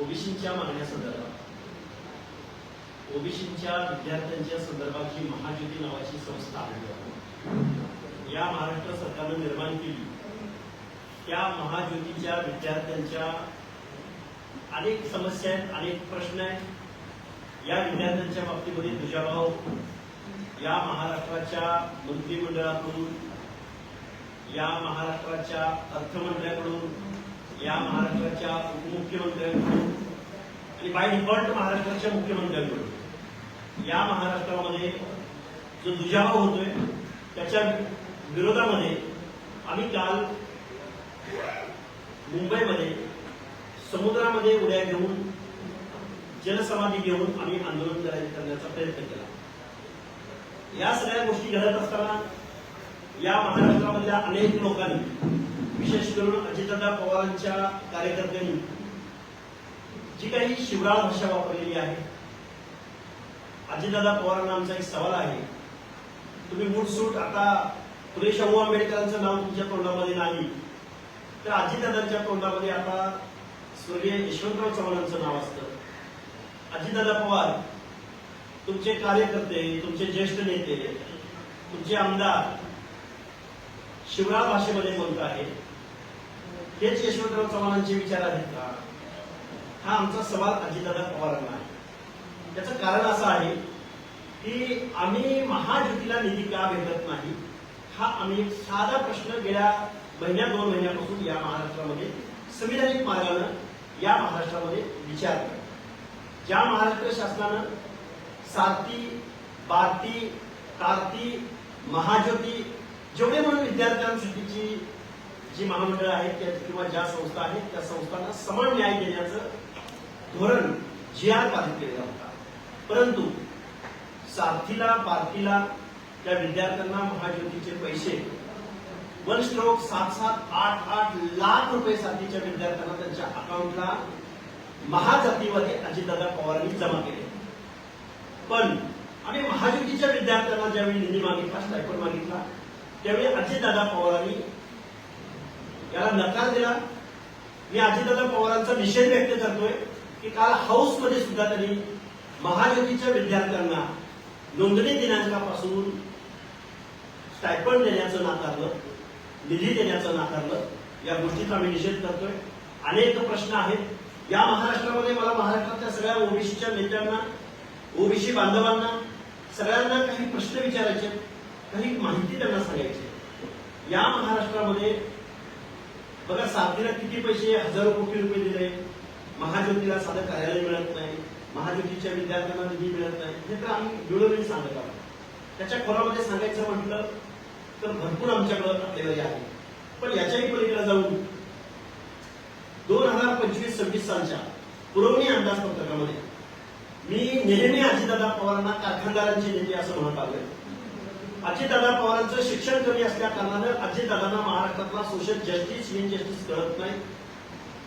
ओबीसीच्या मागण्या संदर्भात ओबीसीच्या विद्यार्थ्यांच्या संदर्भात जी महाज्योती नावाची संस्था या महाराष्ट्र सरकारनं निर्माण केली. त्या महाज्योतीच्या विद्यार्थ्यांच्या अनेक समस्या आहेत अनेक प्रश्न आहेत. या विद्यार्थ्यांच्या बाबतीमध्ये दुजाभाव. या महाराष्ट्राच्या मंत्रिमंडळाकडून या महाराष्ट्राच्या अर्थमंत्र्याकडून या महाराष्ट्राच्या उपमुख्यमंत्र्यांकडून आणि बाय डिफॉल्ट महाराष्ट्राच्या मुख्यमंत्र्यांकडून. या महाराष्ट्रामध्ये जो दुजाभाव होतोय त्याच्या विरोधामध्ये आम्ही काल मुंबईमध्ये समुद्रामध्ये उड्या घेऊन जलसमाधी घेऊन आम्ही आंदोलन करण्याचा प्रयत्न केला. या सगळ्या गोष्टी घडत असताना या महाराष्ट्रामधल्या अनेक लोकांनी विशेष करून अजितदादा पवारांच्या कार्यकर्त्यांनी जी काही शिवराळ भाषा वापरलेली आहे. अजितदादा पवारांना आमचा एक सवाल आहे. तुम्ही मूठसूट आता फुले शाहू आंबेडकरांचं नाव तुमच्या तोंडामध्ये नाही. तर अजितदादांच्या तोंडामध्ये आता स्वर्गीय यशवंतराव चव्हाणांचं नाव असतं. अजितदादा पवार तुमचे कार्यकर्ते तुमचे ज्येष्ठ नेते तुमचे आमदार शिवराळ भाषेमध्ये बोलत आहे हेच यशवंतराव चव्हाणांचे विचार आहेत का? हा आमचा सवाल अजितदादा पवारांना आहे. त्याचं कारण असं आहे की आम्ही महाज्योतीला निधी का भेटत नाही हा आम्ही एक साधा प्रश्न गेल्या महिन्या दोन महिन्यापासून या महाराष्ट्रामध्ये संविधानिक मार्गानं या महाराष्ट्रामध्ये विचारतो ज्या महाराष्ट्र शासनानं साती बाती कार्ती महाज्योती जेवढे म्हणून विद्यार्थ्यांसाठीची जी महामंडळं आहेत त्या किंवा ज्या संस्था आहेत त्या संस्थांना समान न्याय देण्याचं धोरण जी आर पारित केलेला होता. परंतु सारथीला पार्टीला त्या विद्यार्थ्यांना महाज्योतीचे पैसे वन स्ट्रोक सात सात आठ आठ लाख रुपये साथीच्या विद्यार्थ्यांना त्यांच्या अकाउंटला महाजातीमध्ये अजितदादा पवारांनी जमा केले. पण आम्ही महाज्योतीच्या विद्यार्थ्यांना ज्यावेळी निधी मागितला स्टायपंड मागितला त्यावेळी अजितदादा पवारांनी याला नकार दिला. मी अजितदादा पवारांचा निषेध व्यक्त करतोय की काल हाऊसमध्ये सुद्धा त्यांनी महाज्योतीच्या विद्यार्थ्यांना नोंदणी दिनांकापासून स्टायपंड देण्याचं नाकारलं निधी देण्याचं नाकारलं या गोष्टीचा आम्ही निषेध करतोय. अनेक प्रश्न आहेत. या महाराष्ट्रामध्ये मला महाराष्ट्रातल्या सगळ्या ओबीसीच्या नेत्यांना ओबीसी बांधवांना सगळ्यांना काही प्रश्न विचारायचे काही माहिती त्यांना सांगायची या महाराष्ट्रामध्ये बघा साथीला किती पैसे हजारो कोटी रुपये दिले. महाज्योतीला साधं कार्यालय मिळत नाही. महाज्योतीच्या विद्यार्थ्यांना निधी मिळत नाही. हे तर आम्ही वेळोवेळी सांगत आहोत. त्याच्या खोलामध्ये सांगायचं म्हटलं तर भरपूर आमच्याकडं आकडेवारी आहे पण याच्याही पलीकडे जाऊन दोन हजार पंचवीस सव्वीस सालच्या पुरवणी अंदाजपत्रकामध्ये मी नेहमी अजितदादा पवारांना कारखानदारांचे नेते असं म्हणत आलोय. अजितदादा पवारांचं शिक्षण कमी असल्या कारणानं अजितदादांना महाराष्ट्रातला सोशल जस्टिस इन जस्टिस कळत नाही.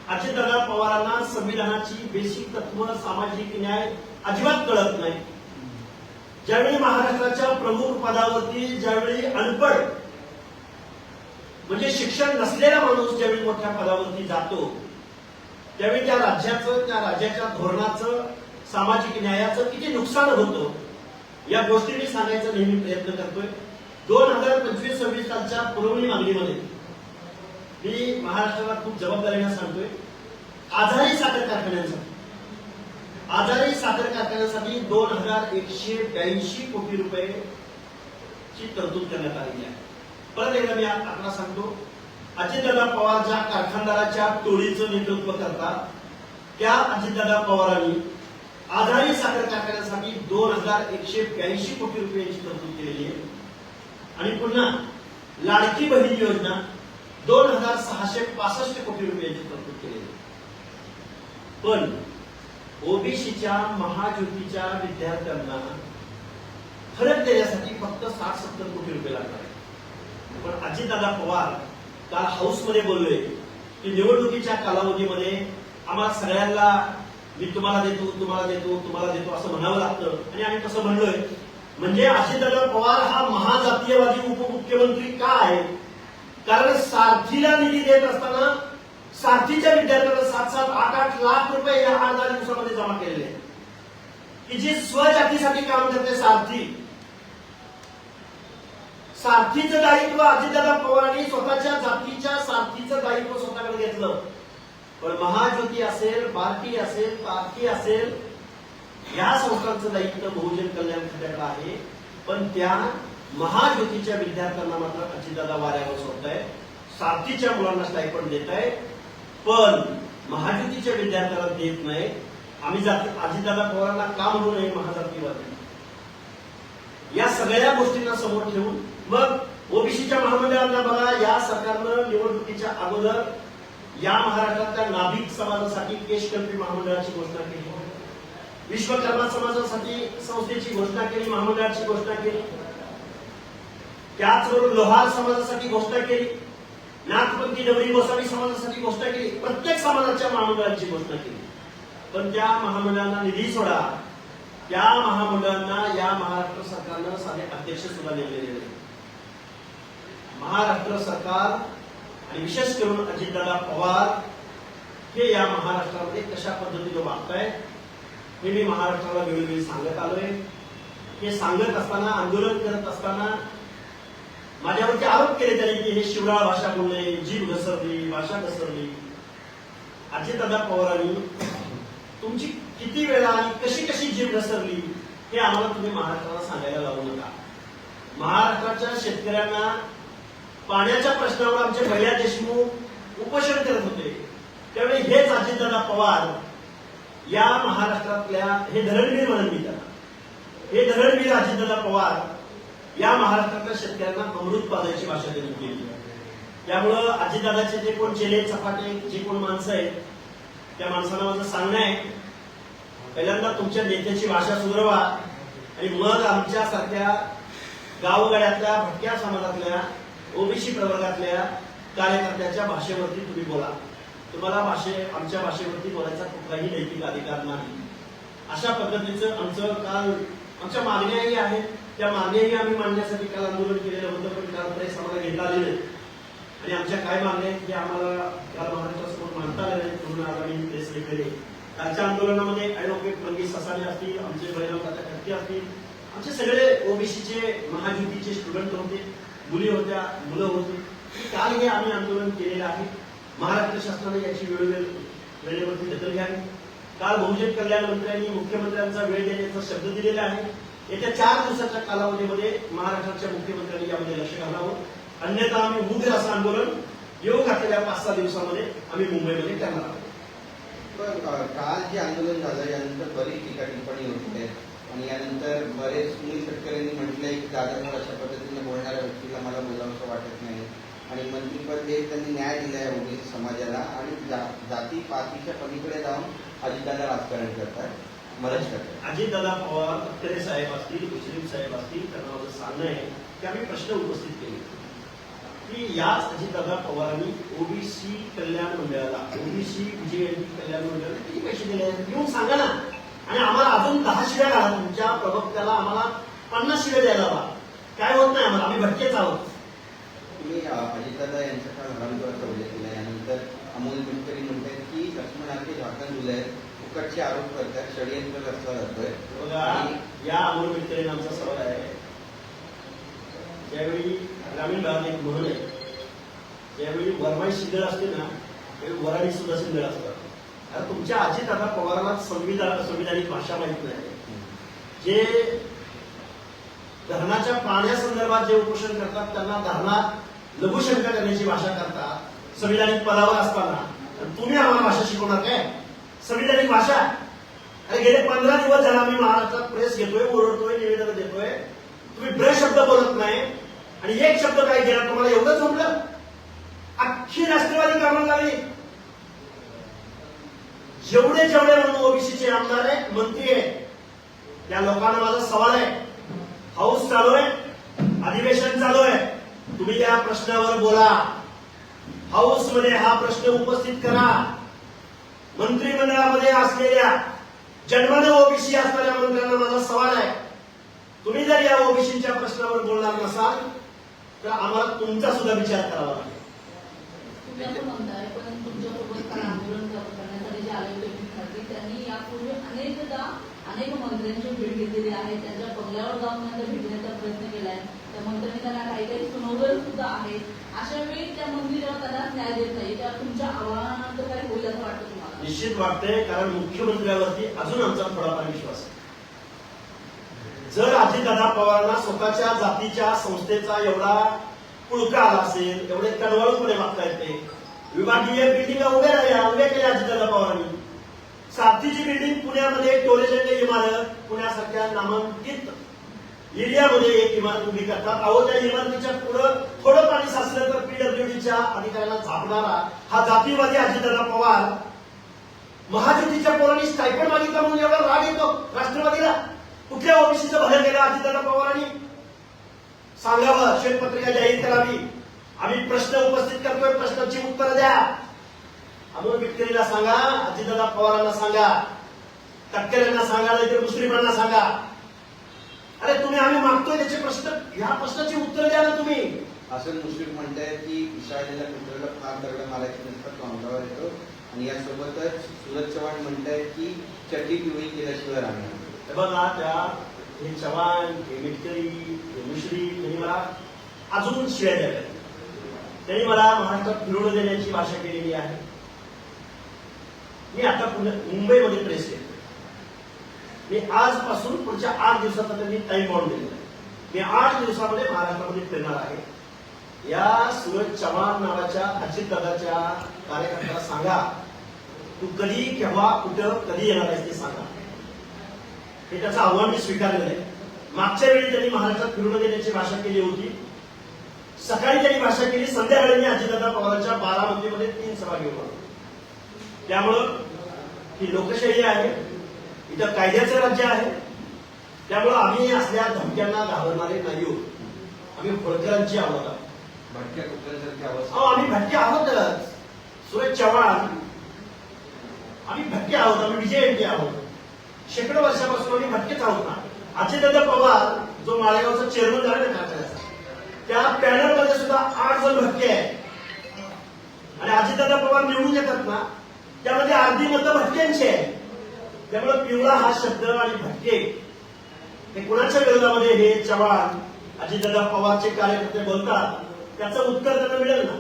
अजितदादा पवारांना संविधानाची बेसिक तत्व सामाजिक न्याय अजिबात कळत नाही. ज्यावेळी महाराष्ट्राच्या प्रमुख पदावरती ज्यावेळी अनपड म्हणजे शिक्षण नसलेला माणूस ज्यावेळी मोठ्या पदावरती जातो त्यावेळी त्या राज्याचं त्या राज्याच्या धोरणाचं सामाजिक न्यायाचं किती नुकसान होतं या गोष्टी मी सांगायचा नेहमी प्रयत्न करतोय. दोन हजार पंचवीस सव्वीस सालच्या पुरवणी मागणीमध्ये मी महाराष्ट्राला खूप जबाबदारीने सांगतोय. आजारी साखर कारखान्यांसाठी. आजारी साखर कारखान्यासाठी दोन हजार एकशे ब्याऐंशी कोटी रुपये ची तरतूद करण्यात आलेली आहे. परत एकदा मी आ- आकडा सांगतो अजितदादा पवार ज्या कारखानदाराच्या टोळीचं नेतृत्व करतात त्या अजितदादा पवारांनी आधारित साखर कारखान्यासाठी दोन हजार एकशे ब्याऐंशी कोटी रुपयांची तरतूद केलेली आहे आणि पुन्हा लाडकी बहीण योजना दोन हजार सहाशे पासष्ट कोटी रुपयांची तरतूद केलेली आहे पण ओबीसीच्या महाज्योतीच्या विद्यार्थ्यांना फरक देण्यासाठी फक्त साठ सत्तर कोटी रुपये लागणार आहे. पण अजितदादा पवार काल हाऊसमध्ये बोलले की निवडणुकीच्या कालावधीमध्ये आम्हाला सगळ्यांना मी तुम्हाला देतो तुम्हाला देतो तुम्हाला देतो असं म्हणावं लागतं. आणि आम्ही तसं म्हणलोय. म्हणजे अजितदादा पवार हा महाजातीयवादी उपमुख्यमंत्री का आहे? कारण सारथीला निधी देत असताना सारथीच्या विद्यार्थ्यांना सात सात आठ आठ लाख रुपये या आठ दहा दिवसामध्ये जमा केलेले आहेत. की जी स्वजातीसाठी काम करते सारथी. सारथीचं दायित्व अजितदादा पवारांनी स्वतःच्या जातीच्या सारथीचं दायित्व स्वतःकडे घेतलं. पण महाज्योती असेल बार्टी असेल पारखी असेल या संस्थांचं दायित्व बहुजन कल्याण खात्याकडे आहे. पण त्या महाज्योतीच्या विद्यार्थ्यांना मात्र अजितदादा वाऱ्यावर सोडत आहे सारथीच्या मुलांना स्टायपण देत आहे पण महाज्योतीच्या विद्यार्थ्यांना देत नाही आम्ही जाती अजितदादा पवारांना का म्हणू नये महाजातीवादी? या सगळ्या गोष्टींना समोर ठेवून मग ओबीसीच्या महामंडळांना बघा या सरकारनं निवडणुकीच्या अगोदर या महाराष्ट्रातल्या नाभिक समाजासाठी केशकल्पी महामंडळाची घोषणा केली. विश्वकर्मा समाजासाठी संस्थेची घोषणा केली महामंडळाची घोषणा केली. त्याचबरोबर लोहार समाजासाठी घोषणा केली. नाथपंथी डबरी गोसावी समाजासाठी घोषणा केली. प्रत्येक समाजाच्या महामंडळाची घोषणा केली. पण त्या महामंडळांना निधी सोडा. त्या महामंडळांना या महाराष्ट्र सरकारनं साधे अध्यक्ष सुद्धा नेमलेले नाही महाराष्ट्र सरकार आणि विशेष करून अजितदादा पवार हे या महाराष्ट्रामध्ये कशा पद्धतीने वागताय हे मी महाराष्ट्राला वेळोवेळी सांगत आलोय. हे सांगत असताना आंदोलन करत असताना माझ्यावरती आरोप केले त्याने की हे शिवराळ भाषा बोलले जीभ घसरली भाषा घसरली. अजितदादा पवारांनी तुमची किती वेळा आणि कशी कशी जीभ घसरली हे आम्हाला तुम्ही महाराष्ट्राला सांगायला लावू नका. महाराष्ट्राच्या शेतकऱ्यांना पाण्याच्या प्रश्नावर आमचे भैया देशमुख उपोषण करत होते. त्यावेळी हेच अजितदादा पवार या महाराष्ट्रातल्या हे धरणवीर म्हणून मी त्यांना हे धरणवीर अजितदादा पवार या महाराष्ट्रातल्या शेतकऱ्यांना अमृत पाजायची भाषा त्यांनी केली त्यामुळं अजितदादाचे जे कोण चेले चपाटे जे कोण माणसं आहेत त्या माणसाला माझं सांगणं आहे पहिल्यांदा तुमच्या नेत्याची भाषा सुधरवा आणि मग आमच्यासारख्या गावगड्यातल्या गावगाड्यातल्या भटक्या समाजातल्या ओबीसी प्रवर्गातल्या कार्यकर्त्याच्या भाषेवरती तुम्ही बोला. तुम्हाला भाषे आमच्या भाषेवरती बोलायचा कुठलाही नैतिक अधिकार नाही. अशा पद्धतीचं आमचं काल आमच्या मागण्याही आहेत त्या मागण्याही आम्ही मांडण्यासाठी काल आंदोलन केलेलं होतं पण काल आम्हाला घेता आले नाही. आणि आमच्या काय मागण्या आहेत हे आम्हाला काल महाराष्ट्रासमोर मांडता आले नाहीत म्हणून आज आम्ही प्रेस केले कालच्या आंदोलनामध्ये ऍडव्होकेट मंगेश ससाने असतील आमचे बहिराम काका असतील आमचे सगळे ओबीसीचे महायुतीचे स्टुडंट होते. मुली होत्या मुलं होती. काल हे आम्ही आंदोलन केलेलं आहे. महाराष्ट्र शासनाने याची वेळोवेळ वेळेवरती दखल घ्यावी. काल बहुजन कल्याण मंत्र्यांनी मुख्यमंत्र्यांचा वेळ देण्याचा शब्द दिलेला आहे. येत्या चार दिवसाच्या कालावधीमध्ये महाराष्ट्राच्या मुख्यमंत्र्यांनी यामध्ये लक्ष घालावं. अन्यथा आम्ही उग्र असं आंदोलन येऊ घातलेल्या पाच सहा दिवसामध्ये आम्ही मुंबईमध्ये करणार आहोत. काल जे आंदोलन झालं यानंतर बरीच टीका टिप्पणी होते आणि यानंतर बरेच सुनील तटकरेंनी म्हटलंय की दादांवर अशा पद्धतीने बोलणाऱ्या व्यक्तीला मला बोलावंसं वाटत नाही. आणि मंत्रीपद हे त्यांनी न्याय दिलाय ओबीसी समाजाला आणि जा- जाती पातीच्या पलीकडे जाऊन अजितदादा राजकारण करतात. मदत करतात. अजितदादा पवार तटकरे साहेब असतील मुस्लिम साहेब असतील त्यांना माझं सांगणं आहे की आम्ही प्रश्न उपस्थित केले. की याच अजितदादा पवारांनी ओबीसी कल्याण मंडळाला ओबीसी विजय कल्याण मंडळाला किती पैसे दिले आहेत? येऊन सांगा ना. आणि आम्हाला अजून दहा शिव्या घाला तुमच्या प्रवक्त्याला आम्हाला पन्नास शिव्या द्यायला हवा काय होत नाही आम्हाला. आम्ही भटकेच आहोत. तुम्ही अजितदादा यांच्या काल हरामखोराचा उल्लेख केला यानंतर अमोल मिटकरी म्हणतात की लक्ष्मणार्थी झाकण दिलंय फुकटचे आरोप करतात. षडयंत्र रचला जातोय बघा या अमोल मिटकरीने आमचा सवाल आहे. ज्यावेळी ग्रामीण भागात एक म्हण आहे ज्यावेळी वरमाई शिंदळ असते ना त्यावेळी वराडी सुद्धा शिंदळ असतात. आता तुमच्या अजित दादा पवारांना संविधान संविधानिक भाषा माहीत नाही. जे धरणाच्या पाण्यासंदर्भात जे उपोषण करतात त्यांना धरणात लघुशंका करण्याची भाषा करतात संविधानिक पदावर असताना. तुम्ही आम्हाला भाषा शिकवणार काय? संविधानिक भाषा? अरे गेले पंधरा दिवस झाला आम्ही महाराष्ट्रात प्रेस घेतोय ओरडतोय निवेदन देतोय. तुम्ही ब्र शब्द बोलत नाही. आणि एक शब्द काय केला तुम्हाला एवढं झोपलं अख्खी राष्ट्रवादी कामाला लागली. जेवढे जेवढे म्हणून ओबीसीचे आमदार आहे मंत्री आहे त्या लोकांना माझा सवाल आहे. हाऊस चालू आहे अधिवेशन चालू आहे. तुम्ही त्या प्रश्नावर बोला. हाऊसमध्ये हा प्रश्न उपस्थित करा. मंत्रिमंडळामध्ये असलेल्या जन्मानं ओबीसी असणाऱ्या मंत्र्यांना माझा सवाल आहे. तुम्ही जर या ओबीसीच्या प्रश्नावर बोलणार नसाल तर आम्हाला तुमचा सुद्धा विचार करावा लागेल. तुम्ही त्यांनी यापूर्वी अनेकदा अनेक मंत्र्यांची भेट घेतलेली आहे. त्यांच्या बंगल्यावर जाऊन त्यांना भेटण्याचा प्रयत्न केलाय. त्या मंत्र्यांनी त्यांना काही काही सुनावलं सुद्धा आहे. अशा वेळी त्या मंत्री त्यांना न्याय देत नाही. त्या तुमच्या आव्हानानंतर काय होईल असं वाटतं तुम्हाला? निश्चित वाटतंय कारण मुख्यमंत्र्यावरती अजून आमचा थोडाफार विश्वास आहे. जर अजितदादा पवारांना स्वतःच्या जातीच्या संस्थेचा एवढा पुळका आला असेल एवढे कणवळूपणे वागता येते विभागीय बिल्डिंग उभ्या राहिल्या उभ्या केल्या अजितदादा पवारांनी. साथीची बिल्डिंग पुण्यामध्ये टोलेजंग इमारत पुण्यासारख्या नामांकित एरियामध्ये एक इमारत उभी करतात. अहो त्या इमारतीच्या पुढं थोडं पाणी साचलं तर पीडब्ल्यूडीच्या अधिकाऱ्यांना झापणारा हा जातीवादी अजितदादा पवार महायुतीच्या पोरांनी स्टायपंड मागितला म्हणून एवढा राग येतो राष्ट्रवादीला. कुठल्या ओबीसीचं भलं केलं अजितदादा पवारांनी? सांगावं श्वेतपत्रिका जाहीर करावी. आम्ही प्रश्न उपस्थित करतोय प्रश्नाची उत्तरं द्या. अमोल मिटकरीला सांगा अजितदादा पवारांना सांगा तटकरेंना सांगा नाहीतर मुस्लिमांना सांगा. अरे तुम्ही आम्ही मागतोय त्याचे प्रश्न ह्या प्रश्नाची उत्तर द्या ना तुम्ही. असं मुश्रीफ म्हणतायत की विशाळलेल्या कुत्र्याला फार दगड मारायचं नसतं तो अंगावर येतो. आणि यासोबतच सुरज चव्हाण म्हणतायत की चड्डी पिवळी केल्याशिवाय राहणार बघा त्या हे चव्हाण हे मिटकरी हे मुश्रीफ यांनी मला अजून शिवाय द्याव्या त्यांनी मला महाराष्ट्रात फिरवून देण्याची भाषा केलेली आहे. मी आता पुणे मुंबईमध्ये प्रेस केली मी आजपासून पुढच्या आठ दिवसाचा त्यांनी टाइम बाउंड दिलेला आहे. मी आठ दिवसामध्ये महाराष्ट्रामध्ये फिरणार आहे. या सूरज चव्हाण नावाच्या अजितदादाच्या कार्यकर्त्याला सांगा तू कधी केव्हा कुठं कधी येणार आहेस ते सांगा. हे त्याचं आव्हान मी स्वीकारलेलं आहे. मागच्या वेळी त्यांनी महाराष्ट्रात फिरून देण्याची भाषा केली होती. सकाळी त्यांनी भाषा केली संध्याकाळी मी अजितदादा पवारांच्या बारामतीमध्ये तीन सभा घेऊन आलो. त्यामुळं ही लोकशाही आहे इथं कायद्याचं राज्य आहे. त्यामुळं आम्ही असल्या धमक्यांना घाबरणारे नाही आहोत. आम्ही होळकरांची आहोत. आहोत. भटक्या कुत्र्यांसारखी अवस्था. आम्ही भटके आहोतच. सुरेश चव्हाण आम्ही भटके आहोत आम्ही विजय आहोत. शेकडो वर्षापासून आम्ही भटकेच आहोत ना. अजितदादा पवार जो माळेगावचा चेअरमन झाला ना कारखान्याचा त्या पॅनलमध्ये सुद्धा आठ जण भटके आहेत. आणि अजितदादा पवार निवडून येतात ना त्यामध्ये अर्धी मतं भटक्यांची आहे त्यामुळे पिवळा हा शब्द आणि भटके हे कुणाच्या विरोधामध्ये? हे चव्हाण अजितदादा पवारचे कार्यकर्ते बोलतात. त्याचं उत्तर त्यांना मिळेल ना?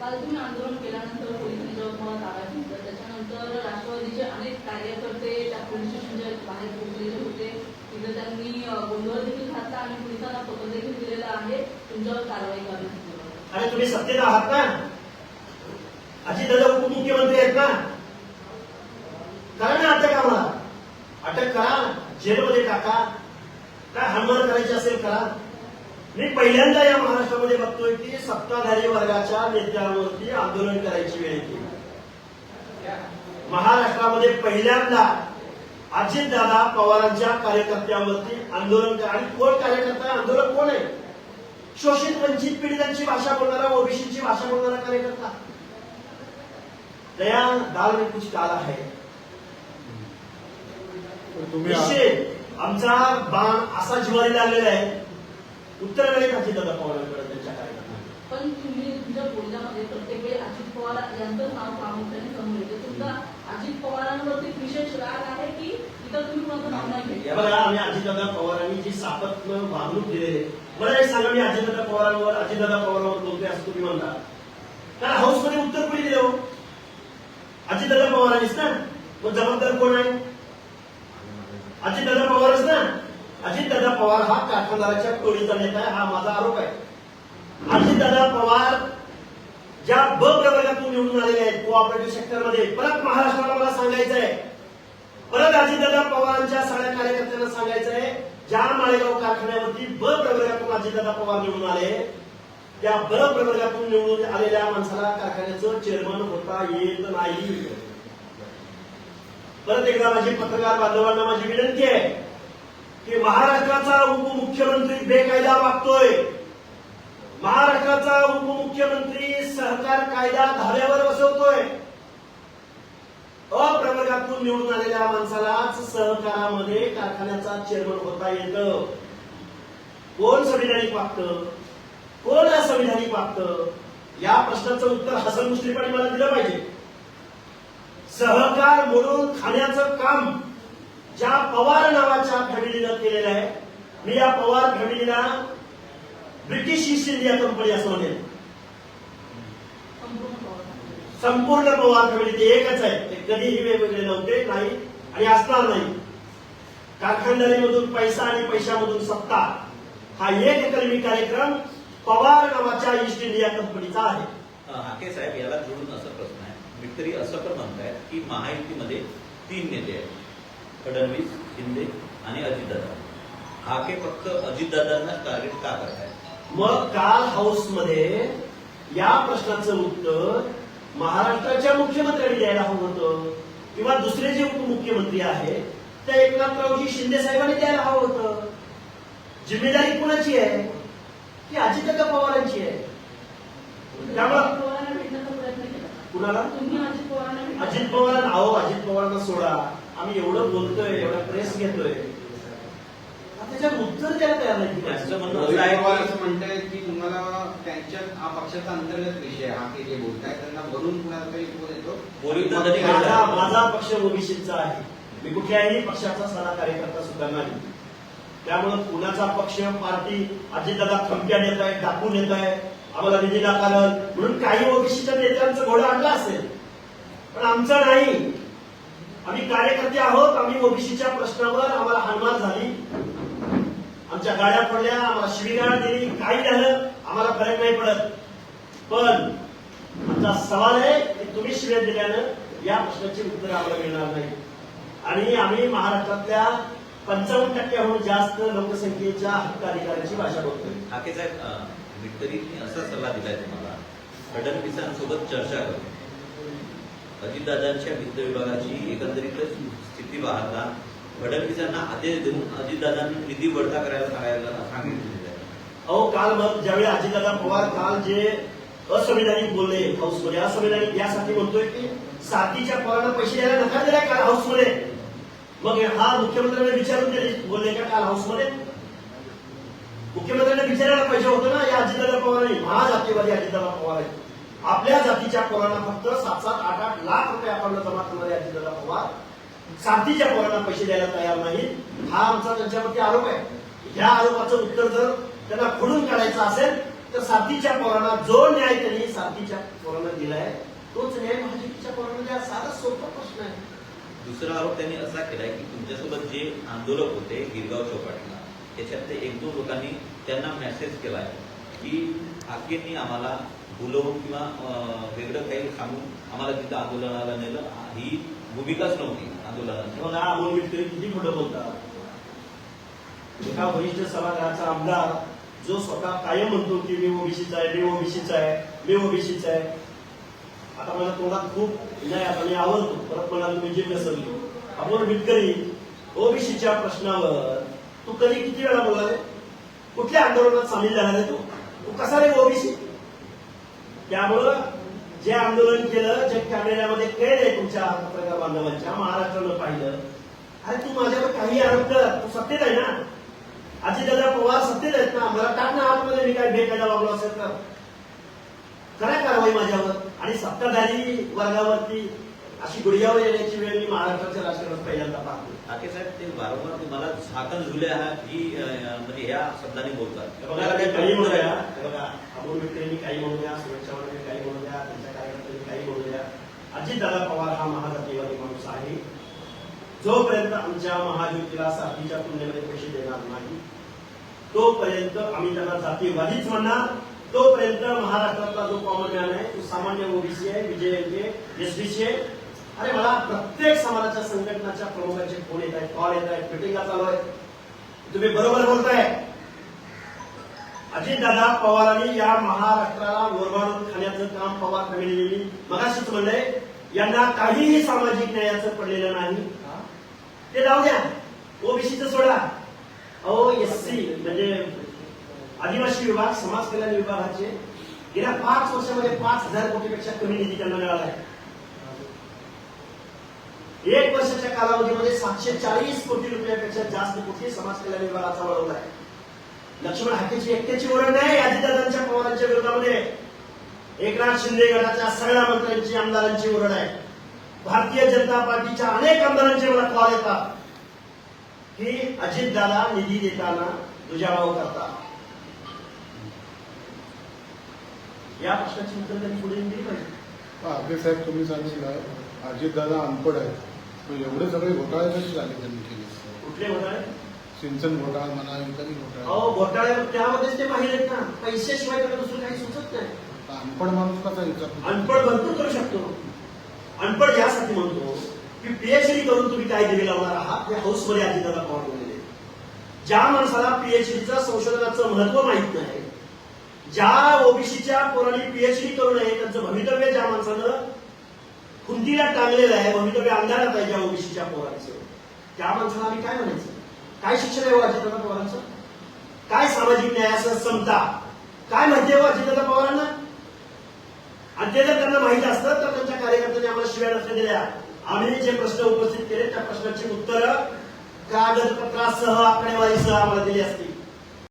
काल तुम्ही आंदोलन केल्यानंतर पोलिसांनी जेव्हा तुम्हाला ताब्यात घेतलं त्याच्यानंतर राष्ट्रवादीचे अनेक कार्यकर्ते त्या पोलीस स्टेशनच्या बाहेर पोहोचलेले होते. तिथे त्यांनी अं, गोंधळ देखील घातला आणि पोलिसांना पत्र देखील दिलेलं आहे. तुमच्यावर कारवाई आणि तुम्ही सत्तेत आहात ना अजितदादा उपमुख्यमंत्री आहेत ना करा ना अटक आम्हाला. अटक करा. जेलमध्ये टाका. काय हनुमान करायची असेल करा. मी पहिल्यांदा या महाराष्ट्रामध्ये बघतोय की सत्ताधारी वर्गाच्या नेत्यांवरती आंदोलन करायची वेळ येते. महाराष्ट्रामध्ये पहिल्यांदा अजितदादा पवारांच्या कार्यकर्त्यांवरती आंदोलन आणि कोण कार्यकर्ता? आंदोलन कोण आहे? शोषित वंचित पीडितांची भाषा बोलणारा ओबीसीची भाषा बोलणारा कार्यकर्ता. दया दाल में कुछ डाला है निश्चित आमचा बाण असा जिवारी लागलेला आहे. उत्तर वेळेत अजितदादा पवारांकडे त्यांच्या कार्यकर्त्यांना? पण तुम्ही तुमच्या बोलण्यामध्ये प्रत्येक वेळी अजित पवार यांचं नाव प्रामुख्याने समोर येते. तुमचा अजित पवारांवरती विशेष राग आहे की इतर तुम्ही कोणाचं नाव नाही बघा आम्ही अजितदादा पवारांनी जी सापत्न वागणूक दिलेली आहे. मला एक सांगा मी अजितदादा पवारांवर अजितदादा पवारांवर बोलतोय असं तुम्ही म्हणता. कारण हाऊसमध्ये उत्तर कोणी दिलं हो? अजितदादा आहेस ना? मग जबाबदार कोण आहे? अजितदादा पवारच ना? अजितदादा पवार हा कारखानदाराच्या टोळीचा नेता आहे हा माझा आरोप आहे. अजितदादा पवार ज्या ब प्रवर्गातून निवडून आलेले आहेत कोऑपरेटिव्ह सेक्टरमध्ये परत महाराष्ट्राला मला सांगायचं आहे. परत अजितदादा पवारांच्या सगळ्या कार्यकर्त्यांना सांगायचं आहे ज्या माळेगाव कारखान्यावरती ब प्रवर्गातून अजितदादा पवार निवडून आले त्या ब प्रवर्गातून निवडून आलेल्या माणसाला कारखान्याचं चेअरमन होता येत नाही. परत एकदा माझी पत्रकार बांधवांना माझी विनंती आहे की महाराष्ट्राचा उपमुख्यमंत्री बेकायदा वागतोय. महाराष्ट्राचा उपमुख्यमंत्री सहकार कायदा धाव्यावर बसवतोय. अप्रवर्गातून निवडून आलेल्या माणसालाच सहकारामध्ये कारखान्याचा चेअरमन होता येतं. कोण संविधानिक वागतं? कोण आहे संविधानिक वागत या प्रश्नाचं उत्तर हसन मुश्रीफांनी मला दिलं पाहिजे. सहकार म्हणून खाण्याचं काम ज्या पवार नावाच्या फॅमिलीनं केलेलं आहे मी या पवार फॅमिलीला ब्रिटिश ईस्ट इंडिया कंपनी असं म्हणेल संपूर्ण पवार. संपूर्ण पवार फॅमिली ते एकच आहे. ते कधीही वेगवेगळे नव्हते नाही आणि असणार नाही. कारखानदारीमधून पैसा आणि पैशामधून सत्ता हा एक एकलमी कार्यक्रम पवार नावाच्या ईस्ट इंडिया कंपनीचा आहे. हाके साहेब याला जोडून असा प्रश्न आहे. मित्ररी असं पण म्हणतायत की महायुतीमध्ये तीन नेते आहेत. फडणवीस शिंदे आणि अजितदादा. हाके फक्त अजितदादांना टार्गेट का करतायत? मग काल हाऊसमध्ये या प्रश्नाचं उत्तर महाराष्ट्राच्या मुख्यमंत्र्यांनी द्यायला हवं होतं. किंवा दुसरे जे उपमुख्यमंत्री आहेत त्या एकनाथरावजी शिंदे साहेबांनी द्यायला हवं होतं. जिम्मेदारी कुणाची आहे? ती अजितदादा पवारांची आहे. त्यामुळं अजित पवारांना भेटण्याचा प्रयत्न केला. कुणाला? तुम्ही अजित पवारांना भेटला? अजित पवार अहो अजित पवारांना सोडा. आम्ही एवढं बोलतोय एवढा प्रेस घेतोय. आता त्याच्यावर उत्तर द्यायला तयार नाही त्यांचं म्हणणं रोहित असं पवार म्हणताय की तुम्हाला त्यांच्या हा पक्षाचा अंतर्गत विषय आहे, हा ते जे बोलताय त्यांना वरून कुणाला तरी फोन येतो तरी त्या- माझा माझा पक्ष ओबीसीचा आहे. मी कुठल्याही पक्षाचा साधा कार्यकर्ता सुद्धा नाही. त्यामुळे कुणाचा पक्ष पार्टी अजितदादा खमक्या देत आहे दाखवून येत आहे आम्हाला निधी दाखवलं म्हणून काही ओबीसीच्या नेत्यांचं घोडं आणलं असेल. पण आमचं नाही. आम्ही कार्यकर्ते आहोत आम्ही ओबीसीच्या प्रश्नावर आम्हाला हानमार झाली. आमच्या गाड्या पडल्या आम्हाला शिवीगाळ दिली काही झालं आम्हाला फरक नाही पडत. पण आमचा सवाल आहे की तुम्ही शिव्या दिल्यानं या प्रश्नाची उत्तर आम्हाला मिळणार नाही आणि आम्ही महाराष्ट्रातल्या पंचावन्न टक्क्याहून जास्त लोकसंख्येच्या हक्काधिकाराची भाषा बोलतोय. हाके साहेब मित्ररींनी असा सल्ला दिलाय तुम्हाला. फडणवीसांसोबत चर्चा करू. अजितदादांच्या वित्त विभागाची एकंदरीतच स्थिती पाहता फडणवीसांना आदेश देऊन अजितदादांनी निधी बढता करायला सांगायला सांगितलेलं आहे. अहो काल मग ज्यावेळी अजितदादा पवार काल जे असंविधानिक बोलले हाऊसमध्ये असंविधानिक यासाठी म्हणतोय की साथीच्या पोरांना पैसे द्यायला नकार दिलाय काल हाऊसमध्ये? मग हा मुख्यमंत्र्यांना विचारून दिले बोलले का काल हाऊसमध्ये मुख्यमंत्र्यांना विचारायला पाहिजे होतं ना या अजितदादा पवारांनी महाजातीवादी अजितदादा पवार आहेत. आपल्या जातीच्या पोरांना फक्त सात सात आठ आठ लाख रुपये अकाउंटला जमा करणारे अजितदादा पवार साथीच्या पोरांना पैसे द्यायला तयार नाही हा आमचा त्यांच्यावरती आरोप आहे. ह्या आरोपाचं उत्तर जर त्यांना खोडून काढायचं असेल तर साथीच्या पोरांना जो न्याय त्यांनी साथीच्या पोरांना दिलाय तोच न्याय महायुतीच्या पोरांना द्या. साधा सोपा प्रश्न आहे. दुसरा आरोप त्यांनी असा केलाय की तुमच्यासोबत जे आंदोलक होते गिरगाव चौपाटीला त्याच्यातले एक दोन लोकांनी त्यांना मेसेज केलाय की हाकेंनी आम्हाला बोलवून किंवा वेगळं काही सांगून आम्हाला तिथं आंदोलनाला नेलं. ही भूमिकाच नव्हती आंदोलनाची. बघा किती मोठं बोलतात एका वरिष्ठ सभागृहाचा आमदार जो स्वतः कायम म्हणतो की मी ओबीसीचा आहे मी ओबीसीचा आहे मी ओबीसीचा आहे आता मला तोंडात खूप नाही आता मी आवडतो परत मला तुम्ही जिंकलं सगळी आपण विटकरी ओबीसीच्या प्रश्नावर. तू कधी किती वेळा बोलला रे कुठल्या आंदोलनात सामील झाला रे तू? तू कसा रे ओबीसी? त्यामुळं जे आंदोलन केलं जे कॅमेऱ्यामध्ये कैद आहे तुमच्या पत्रकार बांधवांच्या महाराष्ट्रानं पाहिलं. अरे तू माझ्यावर काही आरोप कर. तू सत्तेत आहे ना? अजितदादा पवार सत्तेत आहेत ना? मला टाक ना आतमध्ये मी काय बेकायदा वागलो असेल तर. करा कारवाई माझ्यावर. आणि सत्ताधारी वर्गावरती अशी गुडघ्यावर येण्याची वेळ मी महाराष्ट्राच्या राजकारणात पहिल्यांदा पाहतो. हाके साहेब ते वारंवार तुम्हाला झाकण झुले आहात ही म्हणजे ह्या शब्दाने बोलतात? काही म्हणू द्या बघा अमोल मित्रेंनी काही म्हणू द्या सुरक्षावाल्यांनी काही म्हणू द्या त्यांच्या कार्यकर्त्यांनी काही म्हणू द्या अजितदादा पवार हा महाजातीवादी माणूस आहे. जोपर्यंत आमच्या महायुतीला साथीच्या तुलनेमध्ये पैसे देणार नाही तोपर्यंत आम्ही त्यांना जातीवादीच म्हणणार. तोपर्यंत महाराष्ट्रातला जो कॉमन मॅन आहे तो सामान्य ओबीसी आहे विजय एसबीसी आहे. अरे मला प्रत्येक समाजाच्या संघटनाच्या प्रमुखांचे फोन येत आहेत कॉल येत आहेत मिटिंगा चालू आहेत. तुम्ही बरोबर बोलताय. अजितदादा पवारांनी या महाराष्ट्राला ओरबाडून खाण्याचं काम पवार फॅमिलीने मगाशीच म्हणलंय यांना काहीही सामाजिक न्यायाचं पडलेलं नाही. ते जाऊ द्या. ओबीसीचं सोडा. अहो एस सी म्हणजे आदिवासी विभाग समाज कल्याण विभागाचे गेल्या पाच वर्षामध्ये पाच हजार कोटीपेक्षा कमी निधी त्यांना मिळाला आहे. एक वर्षाच्या कालावधीमध्ये सातशे चाळीस कोटी रुपयापेक्षा जास्त कोटी समाज कल्याण विभागाचा वळवला आहे. लक्ष्मण हाकेची एकट्याची ओरड नाही अजितदादांच्या पवारांच्या विरोधामध्ये. एकनाथ शिंदे गटाच्या सगळ्या मंत्र्यांची आमदारांची ओरड आहे. भारतीय जनता पार्टीच्या अनेक आमदारांचे मला कॉल येतात. की अजितदादा निधी देताना दुजाभाव करता या प्रश्नाची उत्तर त्यांनी पुढे दिली पाहिजे. आपले साहेब तुम्ही सांगितलं अजितदादा अनपड आहेत. एवढे सगळे घोटाळे कसे झाले त्यांनी केले? कुठले घोटाळे? सिंचन घोटाळा म्हणा इत्यादी घोटाळे. अहो घोटाळे त्यामध्येच ते माहीत आहेत ना. पैशाशिवाय त्याला दुसरं काही सुचत नाही. अनपड माणूस कसा विचारतो अनपड भरपूर करू शकतो. अनपड यासाठी म्हणतो की पीएचडी करून तुम्ही काय दिवे लावणार आहात या हाऊसमध्ये अजितदादा पवार बोललेले ज्या माणसाला पीएचडीचं संशोधनाचं महत्त्व माहीत नाही ज्या ओबीसीच्या पोरांनी पीएचडी करू नये त्यांचं भवितव्य ज्या माणसानं खुंटीला टांगलेलं आहे भवितव्य अंधारात आहे ज्या ओबीसीच्या पोरांचं त्या माणसाला आम्ही काय म्हणायचं? काय शिक्षण आहे हो अजितदादा पवारांचं? काय सामाजिक न्यायाचं समता? काय माहिती आहे हो अजितदादा पवारांना? आणि ते जर त्यांना माहीत असतं तर त्यांच्या कार्यकर्त्यांनी आम्हाला शिव्या नसल्या दिल्या. आम्ही जे प्रश्न उपस्थित केले त्या प्रश्नाची उत्तरं कागदपत्रासह आकडेवारीसह आम्हाला दिली असती.